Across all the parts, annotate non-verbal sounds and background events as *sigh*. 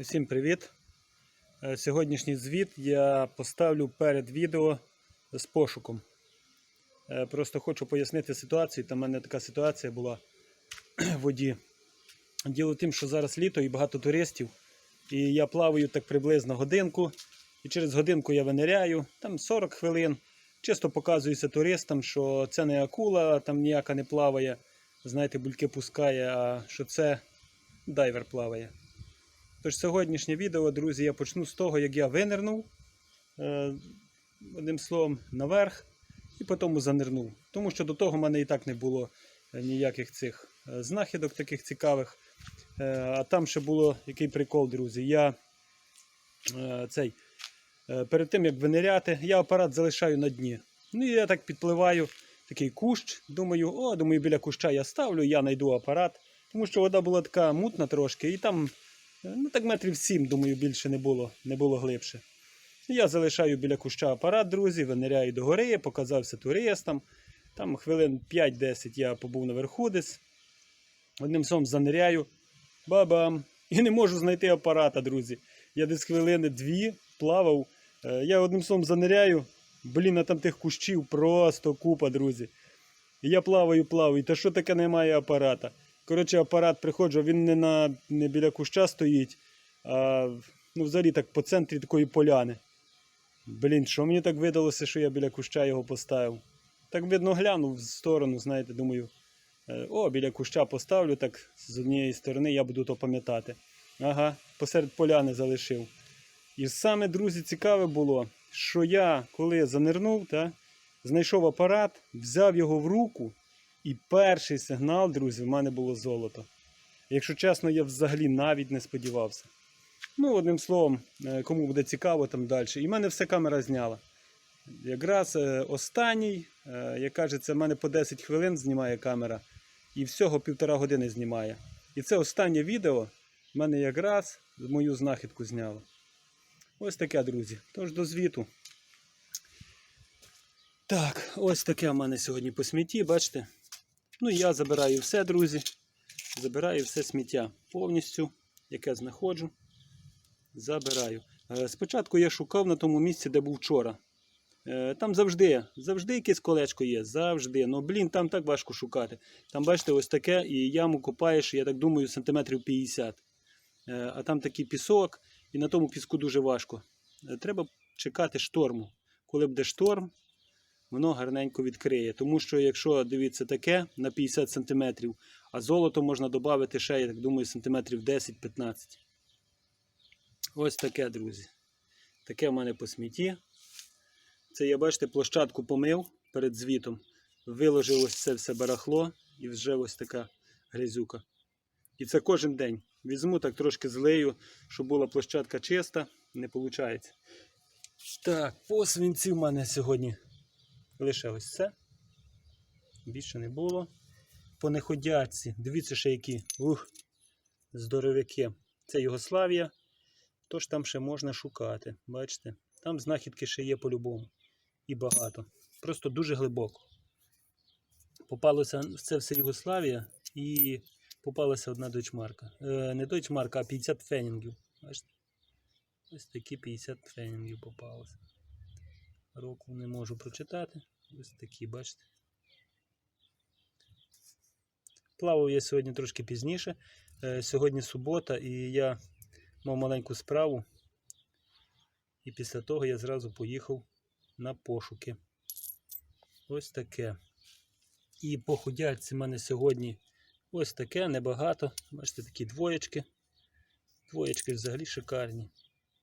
Усім привіт! Е, Сьогоднішній звіт я поставлю перед відео з пошуком. Е, Просто хочу пояснити ситуацію. Там в мене така ситуація була в воді. Діло в тім, що зараз літо і багато туристів. І я плаваю так приблизно годинку. І через годинку я виниряю, там 40 хвилин. Чисто показуюся туристам, що це не акула, там ніяка не плаває. Знаєте, бульки пускає, а що це дайвер плаває. Тож сьогоднішнє відео, друзі, я почну з того, як я винирнув, е, одним словом, наверх і потім занирнув. Тому що до того в мене і так не було е, ніяких цих е, знахідок таких цікавих. А там ще було який прикол, друзі. Я цей, перед тим як виниряти, я апарат залишаю на дні. Ну і я так підпливаю, такий кущ. Думаю, о, думаю, біля куща я ставлю, я знайду апарат. Тому що вода була така мутна трошки, і там Ну, так метрів сім, думаю, більше не було, не було глибше. Я залишаю біля куща апарат, друзі, виниряю до гори, показався туристам. Там хвилин 5-10 я побув наверху десь. Одним словом заниряю. Бабам! І не можу знайти апарата, друзі. Я десь хвилини дві плавав. Е, Я одним словом заниряю. Блін, а там тих кущів просто купа, друзі. І я плаваю, плаваю. Та що таке немає апарата? Коротше, апарат приходжу, він не на не біля куща стоїть, а ну, взагалі так по центрі такої поляни. Блін, що мені так видалося, що я біля куща його поставив. Так видно, глянув в сторону, знаєте, думаю, е, о, біля куща поставлю, так з однієї сторони я буду то пам'ятати. Ага, посеред поляни залишив. І саме, друзі, цікаве було, що я, коли занирнув, та, знайшов апарат, взяв його в руку. І перший сигнал, друзі, в мене було золото. Якщо чесно, я взагалі навіть не сподівався. Ну, одним словом, е, кому буде цікаво там далі. І в мене все камера зняла. Якраз е, останній, е, як кажеться, в мене по 10 хвилин знімає камера, і всього півтора години знімає. І це останнє відео в мене якраз мою знахідку зняло. Ось таке, друзі. Тож до звіту. Так, ось таке в мене сьогодні по смітті, бачите? Ну і я забираю все, друзі. Забираю все сміття повністю, яке знаходжу. Забираю. Е, Спочатку я шукав на тому місці, де був вчора. Е, Там завжди, завжди якесь колечко є, завжди. Ну, блін, там так важко шукати. Там, бачите, ось таке, і яму копаєш, я так думаю, сантиметрів 50. Е, А там такий пісок, і на тому піску дуже важко. Треба чекати шторму. Коли буде шторм, воно гарненько відкриє. Тому що, якщо дивіться таке на 50 см, а золото можна додати ще, я так думаю, сантиметрів 10-15. Ось таке, друзі. Таке в мене по смітті. Це я, бачите, площадку помив перед звітом. Виложив ось це все барахло і вже ось така грязюка. І це кожен день. Візьму так трошки злею, щоб була площадка чиста, не виходить. Так, по свинці в мене сьогодні лише ось це. Більше не було. По неходячці. Дивіться, ще які ух, здоровяки. Це Югославія. Тож там ще можна шукати. Бачите? Там знахідки ще є по-любому. І багато. Просто дуже глибоко. Попалося це все Югославія і попалася одна дойчмарка. Е, не дойчмарка, а 50 фенінгів. Бачите? Ось такі 50 фенінгів попалося. Року не можу прочитати. Ось такі, бачите. Плавав я сьогодні трошки пізніше. Е, Сьогодні субота, і я мав маленьку справу. І після того я зразу поїхав на пошуки. Ось таке. І по в мене сьогодні ось таке, небагато. Бачите, такі двоєчки. Двоєчки взагалі шикарні.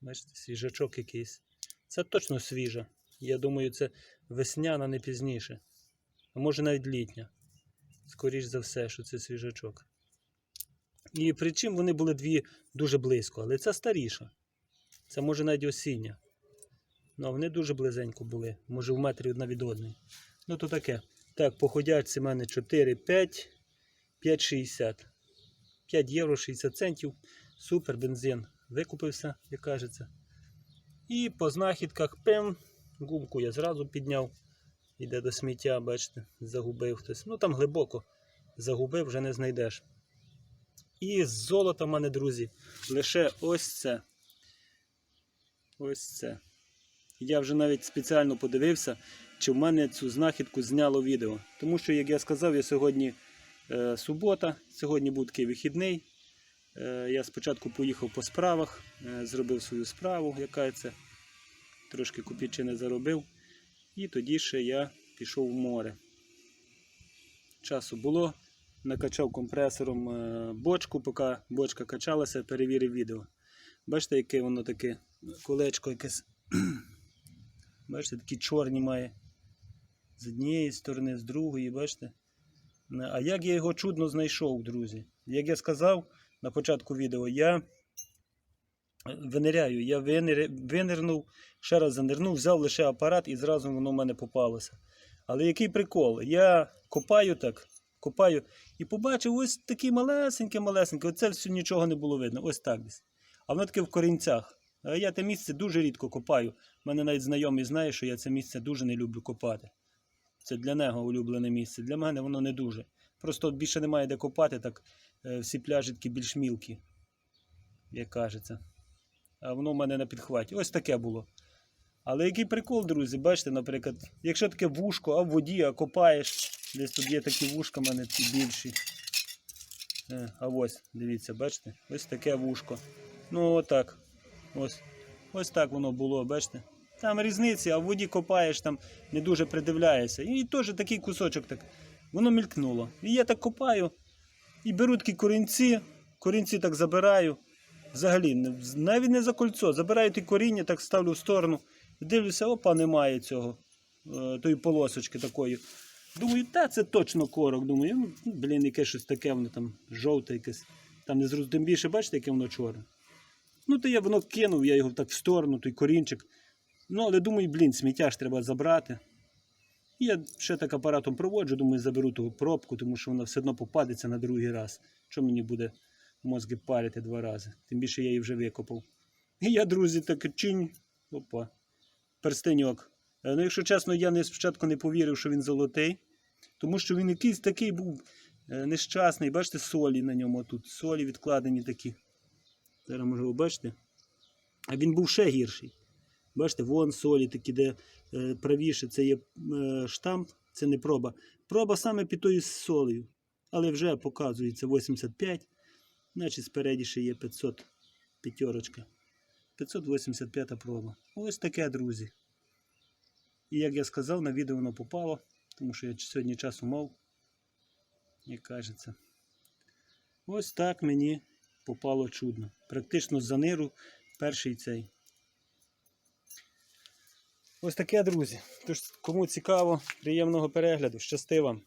Бачите, свіжачок якийсь. Це точно свіжа. Я думаю, це весняна не пізніше. А може навіть літня. Скоріш за все, що це свіжачок. І причим вони були дві дуже близько, але це старіша. Це може навіть осіння. Ну, а вони дуже близенько були, може в метрі одна від одної. Ну, то таке. Так, походячці в мене 4, 5, 5,60. 5 євро 60 центів. Супер бензин. Викупився, як кажеться. І по знахідках пем. Гумку я зразу підняв. Іде до сміття, бачите, загубив хтось. Ну там глибоко. Загубив, вже не знайдеш. І золото в мене, друзі, лише ось це. Ось це. Я вже навіть спеціально подивився, чи в мене цю знахідку зняло відео. Тому що, як я сказав, я сьогодні е, субота, сьогодні був такий вихідний. Е, я спочатку поїхав по справах, е, зробив свою справу, яка це. Трошки копійчини заробив. І тоді ще я пішов в море. Часу було, накачав компресором е, бочку, поки бочка качалася, перевірив відео. Бачите, яке воно таке колечко якесь. *clears throat* Бачите, такі чорні має. З однієї сторони, з другої, бачите? А як я його чудно знайшов, друзі? Як я сказав на початку відео, я виниряю, я винир... винирнув, ще раз занирнув, взяв лише апарат і зразу воно в мене попалося. Але який прикол? Я копаю так, копаю і побачив ось такі малесеньке-малесеньке. Оце все нічого не було видно. Ось так десь. А воно таке в корінцях. Я те місце дуже рідко копаю. У мене навіть знайомий знає, що я це місце дуже не люблю копати. Це для нього улюблене місце. Для мене воно не дуже. Просто більше немає де копати, так е, всі пляжі більш мілкі, як кажеться. А воно в мене на підхваті. Ось таке було. Але який прикол, друзі, бачите, наприклад, якщо таке вушко, а в воді, а копаєш, десь тут є такі вушка в мене більші. Е, А ось, дивіться, бачите? Ось таке вушко. Ну отак. Ось. Ось так воно було, бачите? Там різниці, а в воді копаєш, там не дуже придивляєшся. І теж такий кусочок так. Воно мількнуло. І я так копаю і беру такі корінці, корінці так забираю. Взагалі, навіть не за кольцо. Забираю ті коріння, так ставлю в сторону. І дивлюся, опа, немає цього. е, Тої полосочки такої. Думаю, та це точно корок. Думаю, ну, блін, яке щось таке, воно там жовте якесь. Там не зрозуміло. Тим більше, бачите, яке воно чорне. Ну, то я воно кинув, я його так в сторону, той корінчик. Ну, але думаю, блін, сміття ж треба забрати. Я ще так апаратом проводжу, думаю, заберу ту пробку, тому що вона все одно попадеться на другий раз. Що мені буде мозги парити два рази? Тим більше я її вже викопав. І я, друзі, так чинь. Опа. Перстеньок. Е, Ну, якщо чесно, я не спочатку не повірив, що він золотий, тому що він якийсь такий був е, нещасний. Бачите, солі на ньому тут. Солі відкладені такі. Зараз може ви бачите. А він був ще гірший. Бачите, вон солі такі, де е, правіше це є штамп, це не проба. Проба саме під тою солею. Але вже показується 85, значить спереді ще є 500 п'ятерочка. 585 проба. Ось таке, друзі. І як я сказав, на відео воно попало, тому що я сьогодні часу мав, як кажеться. Ось так мені попало чудно. Практично за ниру перший цей. Ось таке, друзі. Тож, кому цікаво, приємного перегляду. Щасти вам!